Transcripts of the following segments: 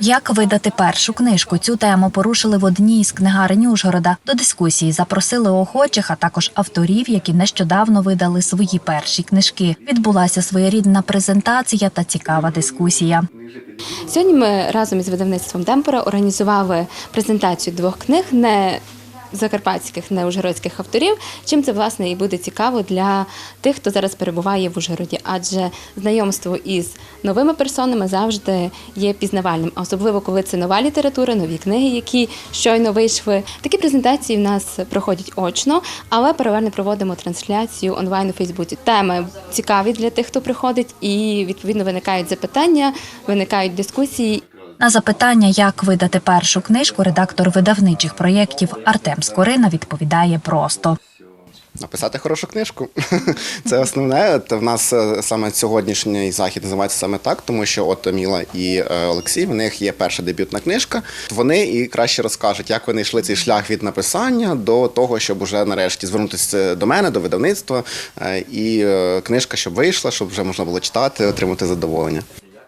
Як видати першу книжку? Цю тему порушили в одній із книгарень Ужгорода. До дискусії запросили охочих, а також авторів, які нещодавно видали свої перші книжки. Відбулася своєрідна презентація та цікава дискусія. Сьогодні ми разом із видавництвом Демпора організували презентацію двох книг не закарпатських, не ужгородських авторів. Чим це власне і буде цікаво для тих, хто зараз перебуває в Ужгороді, адже знайомство із новими персонами завжди є пізнавальним, а особливо коли це нова література, нові книги, які щойно вийшли. Такі презентації в нас проходять очно, але паралельно проводимо трансляцію онлайн у Фейсбуці. Теми цікаві для тих, хто приходить, і відповідно виникають запитання, виникають дискусії. На запитання, як видати першу книжку, редактор видавничих проєктів Артем Скорина відповідає просто. Написати хорошу книжку. Це основне. В нас е, саме сьогоднішній захід називається саме так, тому що от Міла і е, Олексій, в них є перша дебютна книжка. Вони і краще розкажуть, як вони йшли цей шлях від написання до того, щоб уже нарешті звернутися до мене, до видавництва, е, і книжка, щоб вийшла, щоб вже можна було читати, отримати задоволення.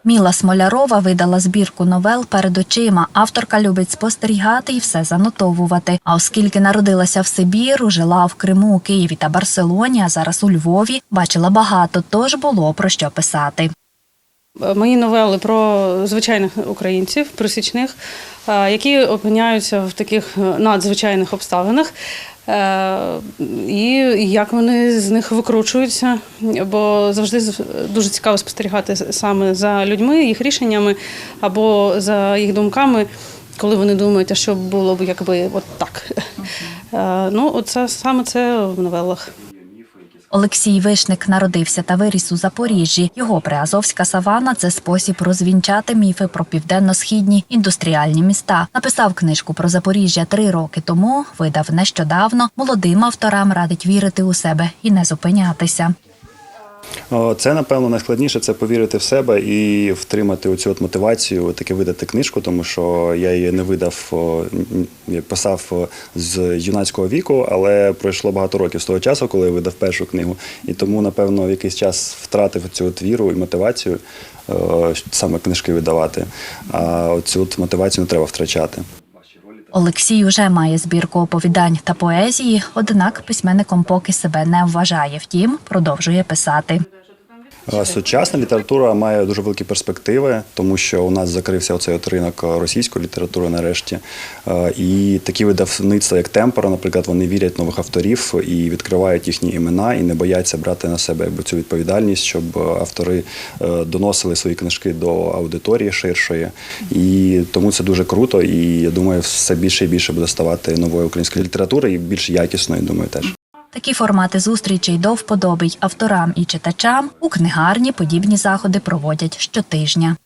Міла Смолярова видала збірку новел перед очима. Авторка любить спостерігати і все занотовувати. А оскільки народилася в Сибіру, жила в Криму, Києві та Барселоні, а зараз у Львові, бачила багато, тож було про що писати. Мої новели про звичайних українців, просічних, е, які опиняються в таких е, надзвичайних обставинах. Е, І як вони з них викручуються, бо завжди дуже цікаво спостерігати саме за людьми, їх рішеннями або за їх думками, коли вони думають, а що було б якби от так. Е, Ну, оце саме це в новелах. Олексій Вишник народився та виріс у Запоріжжі. Його приазовська савана це спосіб розвінчати міфи про південно-східні індустріальні міста. Написав книжку про Запоріжжя три роки тому. Видав нещодавно. Молодим авторам радить вірити у себе і не зупинятися. Це, напевно, найскладніше це повірити в себе і втримати оцю от мотивацію, таки видати книжку, тому що я її не видав, писав з юнацького віку, але пройшло багато років з того часу, коли я видав першу книгу. І тому, напевно, в якийсь час втратив цю от віру і мотивацію саме книжки видавати. А оцю от мотивацію не треба втрачати. Олексій уже має збірку оповідань та поезії, однак письменником поки себе не вважає. Втім, продовжує писати. Е, Сучасна література має дуже великі перспективи, тому що у нас закрився оцей от ринок російської літератури нарешті. Е, І такі видавництва, як Темпора, наприклад, вони вірять в нових авторів і відкривають їхні імена і не бояться брати на себе цю відповідальність, щоб е, автори е, доносили свої книжки до аудиторії ширшої. І тому це дуже круто. І я думаю, все більше і більше буде ставати нової української літератури і більш якісною, думаю, теж. Такі формати зустрічей до вподоби й авторам і читачам у книгарні подібні заходи проводять щотижня.